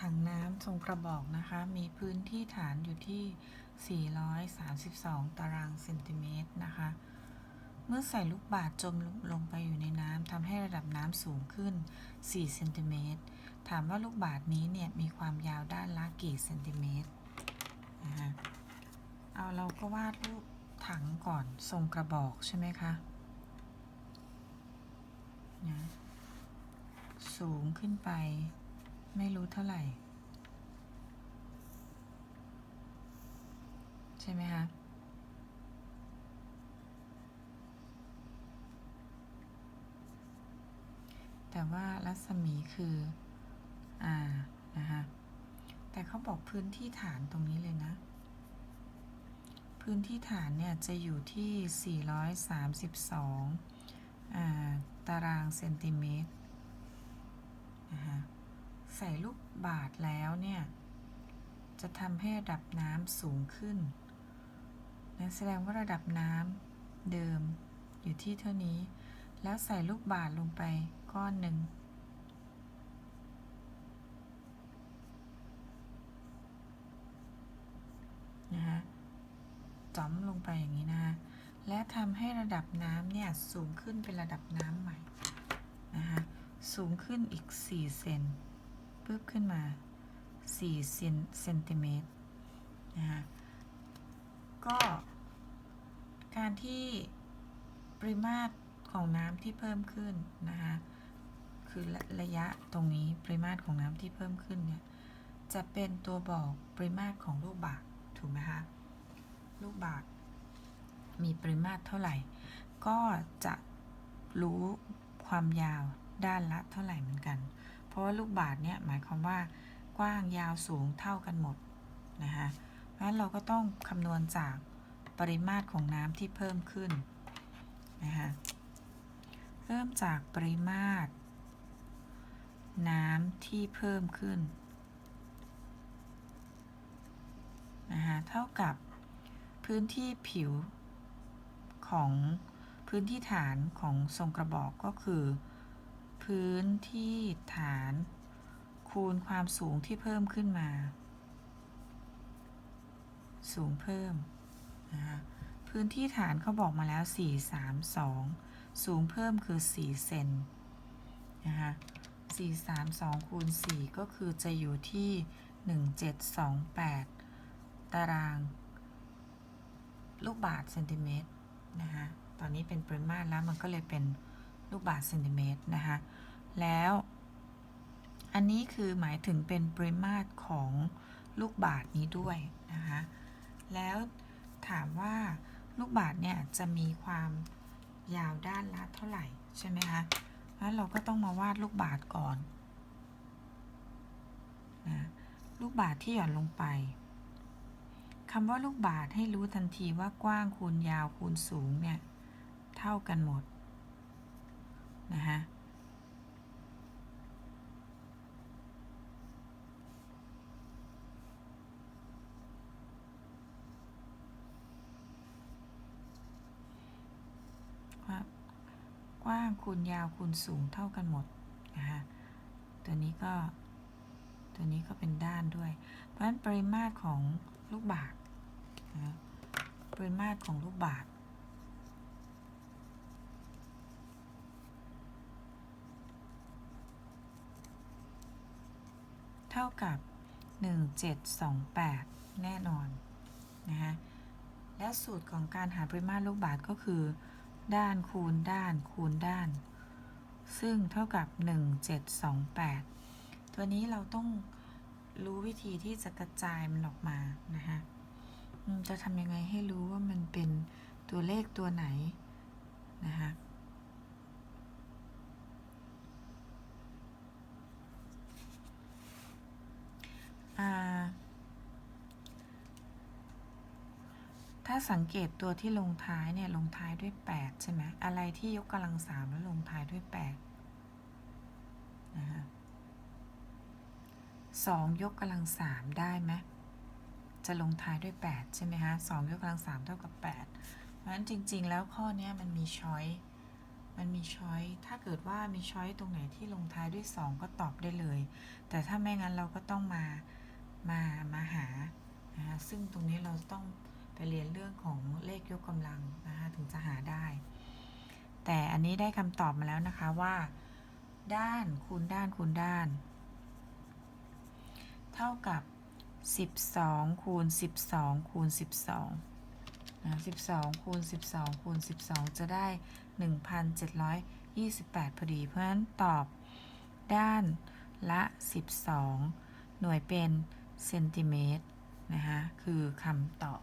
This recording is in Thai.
ถังน้ำทรงกระบอกนะคะ มีพื้นที่ฐานอยู่ที่ 432 ตารางเซนติเมตรนะคะ เมื่อใส่ลูกบาศก์จมลงไปอยู่ในน้ำทำให้ระดับน้ำสูงขึ้น 4 เซนติเมตร ถามว่าลูกบาศก์นี้เนี่ยมีความยาวด้านละกี่เซนติเมตรนะคะเอาเราก็วาดรูปถังก่อนทรงกระบอกใช่ไหมคะนะสูงขึ้นไป ไม่รู้เท่าไหร่ ใช่ไหมคะแต่ว่ารัศมีคืออ่านะคะแต่เขาบอกพื้นที่ฐานตรงนี้เลยนะ พื้นที่ฐานเนี่ย จะอยู่ที่ 432อ่าตารางเซนติเมตรนะคะ ใส่ลูกบาศก์แล้วเนี่ย จะทำให้ระดับน้ำสูงขึ้นนะแสดงว่าระดับน้ำเดิมอยู่ที่เท่านี้ แล้วใส่ลูกบาศก์ลงไปก้อนหนึ่งนะคะจอมลงไปอย่างนี้นะคะและทำให้ระดับน้ำเนี่ย สูงขึ้นเป็นระดับน้ำใหม่นะคะสูงขึ้นอีก 4 เซน ปึ๊บขึ้นมา4เซนเซนติเมตรนะคะก็การที่ปริมาตรของน้ำที่เพิ่มขึ้นนะคะคือระระยะตรงนี้ปริมาตรของน้ำที่เพิ่มขึ้นเนี่ยจะเป็นตัวบอกปริมาตรของลูกบาศก์ถูกไหมคะลูกบาศก์มีปริมาตรเท่าไหร่ ก็จะรู้ความยาวด้านละเท่าไหร่เหมือนกันเราะว่าลูกบาศก์เนี่ยหมายความว่ากว้างยาวสูงเท่ากันหมดนะคะเพราะฉะนั้นเราก็ต้องคำนวณจากปริมาตรของน้ำที่เพิ่มขึ้นนะคะเริ่มจากปริมาตร น้ำที่เพิ่มขึ้นนะคะเท่ากับพื้นที่ผิวของพื้นที่ฐานของทรงกระบอกก็คือ พื้นที่ฐาน คูณความสูงที่เพิ่มขึ้นมา สูงเพิ่มนะคะพื้นที่ฐานเขาบอกมาแล้ว 4 3 2 สูงเพิ่มคือ 4 เซนนะคะ4 3 2คูณ4ก็คือจะอยู่ที่ 1728 ตาราง ลูกบาศก์เซนติเมตรนะคะตอนนี้เป็นปริมาตรแล้วมันก็เลยเป็น ลูกบาศก์เซนติเมตรนะคะ แล้วอันนี้คือหมายถึงเป็นปริมาตรของลูกบาศก์นี้ด้วยนะคะ แล้วถามว่าลูกบาศก์เนี่ยจะมีความยาวด้านละเท่าไหร่ใช่ไหมคะ แล้วเราก็ต้องมาวาดลูกบาศก์ก่อนนะลูกบาศก์ที่หย่อนลงไปคำว่าลูกบาศก์ให้รู้ทันทีว่ากว้างคูณยาวคูณสูงเนี่ยเท่ากันหมด นะคะกว้างคูณยาวคูณสูงเท่ากันหมดนะคะตัวนี้ก็ตัวนี้ก็เป็นด้านด้วย เพราะฉะนั้นปริมาตรของลูกบาศก์นะปริมาตรของลูกบาศ เท่ากับ 1728 แน่นอนนะคะและสูตรของการหาปริมาตรลูกบาศก์ก็คือ ด้านคูณด้านคูณด้าน ซึ่งเท่ากับ 1728 ตัวนี้เราต้องรู้วิธีที่จะกระจายมันออกมานะคะจะทำยังไงให้รู้ว่ามันเป็นตัวเลขตัวไหนนะคะ ถ้าสังเกตตัวที่ลงท้ายเนี่ยลงท้ายด้วย 8 ใช่ไหมอะไรที่ยกกำลังสามแล้วลงท้ายด้วย8นะคะสองยกกำลังสามได้ไหมจะลงท้ายด้วย 8 ใช่ไหมคะสองยกกำลังสามเท่ากับ 8 เพราะฉะนั้นจริง ๆ แล้วข้อนี้มันมีช้อยมันมีช้อยถ้าเกิดว่ามีช้อยตรงไหนที่ลงท้ายด้วย 2 ก็ตอบได้เลย แต่ถ้าไม่งั้นเราก็ต้องมา มามาหานะคะซึ่งตรงนี้เราต้องไปเรียนเรื่องของเลขยกกำลังนะคะถึงจะหาได้ แต่อันนี้ได้คำตอบมาแล้วนะคะว่า ด้านคูณด้านคูณด้าน เท่ากับ 12คูณ12คูณ12นะ12คูณ12คูณ12 จะได้ 1,728 พอดี เพราะฉะนั้นตอบด้านละ 12 หน่วยเป็น เซนติเมตรนะคะคือคำตอบ